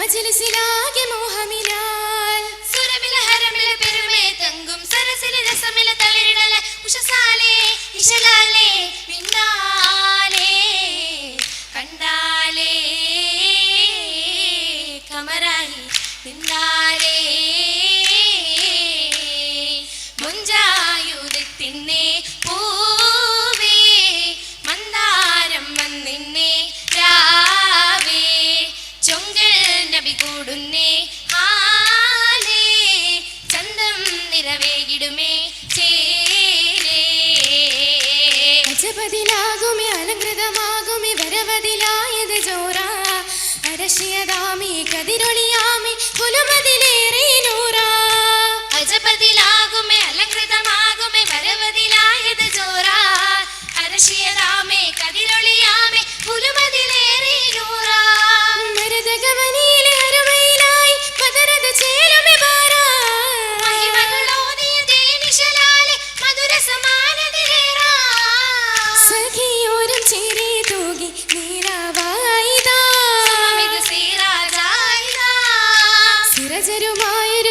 മജലിസിലാകെ സരസില ഉഷസാലേ ഇശലാലേ പിന്നാലേ കണ്ടാലേ കമരായി നിന്നാലേ നബി കൂടുന്നേ ഹാലേ ചന്തം നിറവേകിടുമേ ചേലേ. അജപതിലാകുമേ അലങ്കൃതമാകുമേ വരവതിലായത് ജോറ അരശിയതാമേ കതിരൊളിയാമേ പുലുമതിലേറെ നൂറ. അജപതിലാകുമേ അലങ്കൃതമാകുമേ വരവതിലായത് ജോറ അരശിയതാമേ കതിരൊളിയാമേ പുലുമതിലേറെ നൂറ.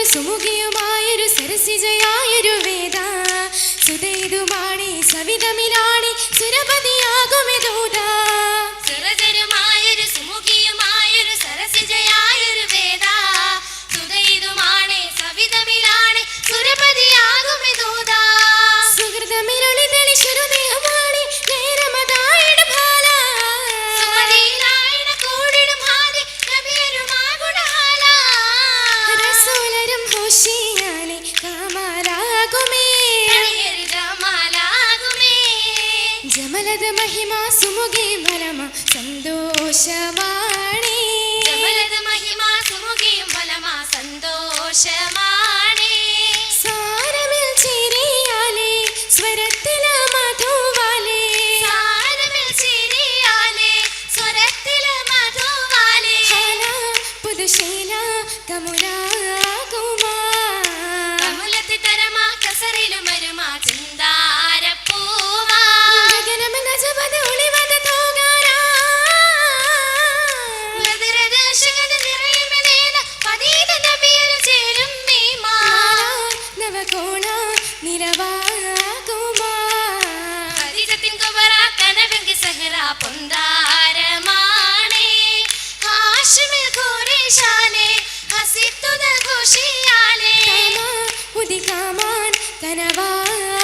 സുമുഖിയുമായൊരു സരസിജയായൊരു വേദ. സുതേതുമാണി സവിതമിലാണി സുരപതിയാകുമെതൂത സുരപതി സവിതമിലാണി സുരപതിയാകുമേ ജമലത മഹിമ സുമുഖി ഫലമ സന്തോഷമാണി ജമലത മഹിമ സുമുഖിയും ഫലമ സന്തോഷമാണേ ഹസിത്തുത ഖുഷിയാലേ.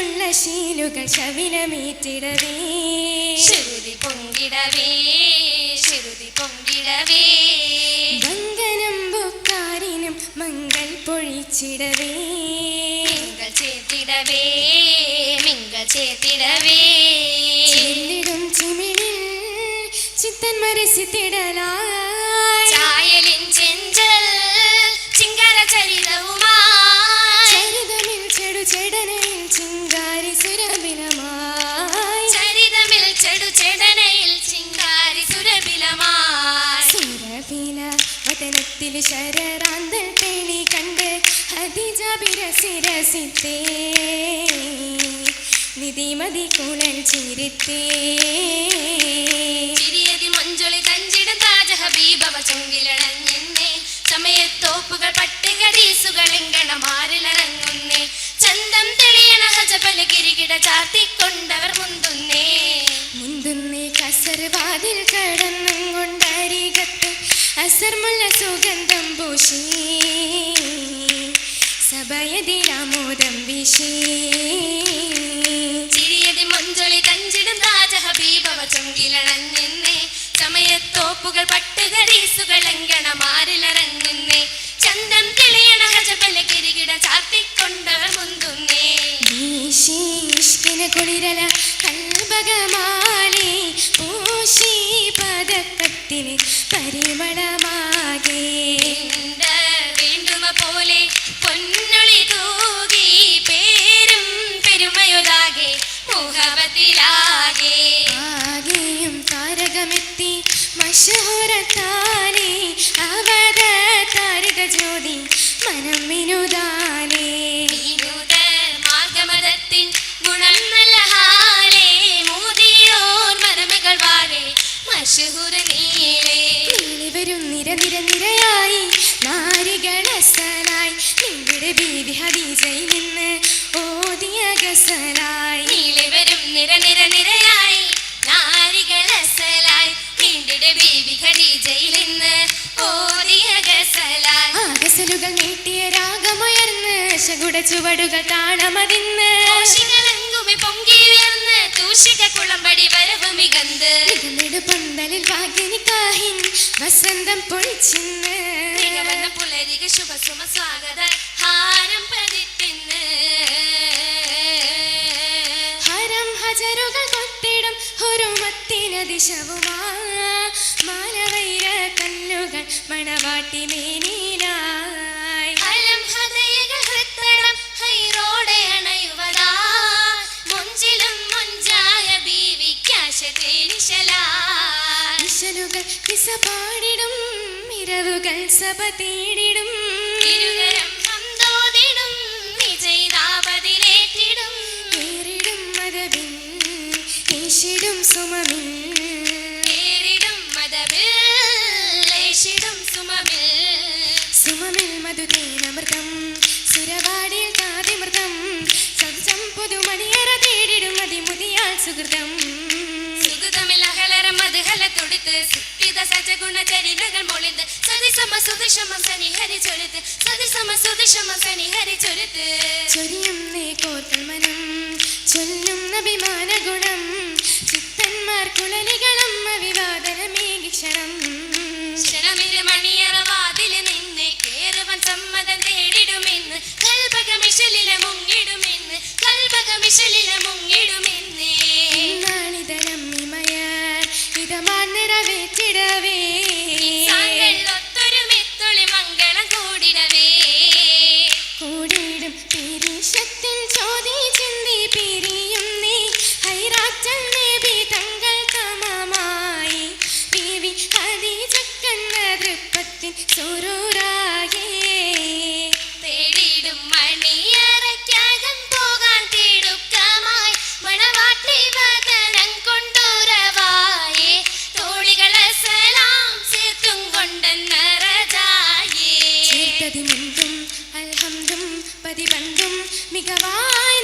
കോർത്തുള്ള ശീലുകൾ ശവിനമീറ്റിടവേ. ശ്രുതി പൊങ്കിടവേ ശ്രുതി പൊങ്കിടവേ. ബന്ധനം ബുക്കാരിനും മംഗൾ പൊഴിച്ചിടവേ. മിങ്കൾ ചേത്തിടവേ മിങ്കൾ ചെല്ലിടും ചിമിഴിൽ ചിത്തൻ മരസിത്തിടലായി ചായലിൻ ചെഞ്ചൽ ചിങ്കര ചരിതവുമായി. ശരറാന്തൽ തെളി കണ്ട് ഹദിജ ബിരസിരസിത്തേ നിതിമതി കുളൽ ചിരിത്തേ. ചിരിയതി മഞ്ചൊളി തഞ്ചിടം താജ ഹബീബവ ചൊങ്കിലണഞ്ഞെന്നേ. സമയത്തോപ്പുകൾ പട്ടികദീസുകൾ എങ്കണമാരിലിറങ്ങുന്നേ ചന്തം തെളിയണ ഹജബല കിരികിട ചാർത്തിക്കൊണ്ടവർ മുന്തുന്നേ. മുന്തുന്നേ കസർ വാതിൽ കടന്നും സുഗന്ധം പൂശി സഭയതിലാമോദം വിശി. ചിരിയതി മൊഞ്ചൊളി തഞ്ചിടും താജ ഹബീബവ ചൊങ്കിലണഞ്ഞെന്നേ സമയത്തോപ്പുകൾ പട്ടുകരീസുകൾ എങ്കണമാരിലറങ്ങുന്നേ ചന്തം തെളിയണ ഹജബല കിരികിട ചാർത്തിക്കൊണ്ടവർ മുന്തുന്നേ. വീശിഷ്കിന കുളിരല വാരെ നിര നിര നിരയായി നാരികളസലായി നിങ്ങളുടെ ബീവി ഹദീജയിൽ ശകുട ചുവടുകൾ താണമതിന്ന് കോശികളെങ്കുമെ പൊങ്കി ഉയർന്ന് തൂഷിക കുളമ്പടി വരവ് മികന്ത് നിഗമിട പന്തലിൽ ഭാഗ്യനിക്കാഹിൻ വസന്തം പൊളിച്ചിന്ന്. മികവന്ന പുലരിക ശുഭസുമ സ്വാഗത ഹാരം പതിപ്പിന്ന്. ഹരം ഹജറുകൾ കൊത്തിടും ഹുരുമത്തിനതിശവുമാ മാലവൈര കല്ലുകൾ മണവാട്ടി നിശലുകൾ ദിശ പാടിടും ഇരവുകൾ സഭ തേടിടും. ഇരുകരം ഹംദോദിടും വിജയിതാപതിലേറ്റിടും. ഏറിടും മതവിൻ ഈശിടും സുമമിൻ. ഏറിടും മതബിൽ ലേശിടും സുമബിൽ സുമമിൽ മധുതേനമൃതം സുരവാടിൽ കാതിമൃതം. സദസം പുതുമണിയറ തേടിടും അതിമുതിയാൽ സുഹൃതം. മധുഹല തൊടുത്ത് സുപ്പിത സജഗുണ ചരിതകൾ മൊളിത് സതിസമ സുതിഷമം സനിഹരി ചൊരുത്ത്. സതിസമ സുതിഷമം സനിഹരി ചൊരുത്ത്. ചൊരിയും നേ കോർക്കൽ മനം ചൊല്ലും അഭിമാന ഗുണം. ചിത്തന്മാർ കുളലികളും അവിവാദനമേകി ക്ഷണം. മണിയറ I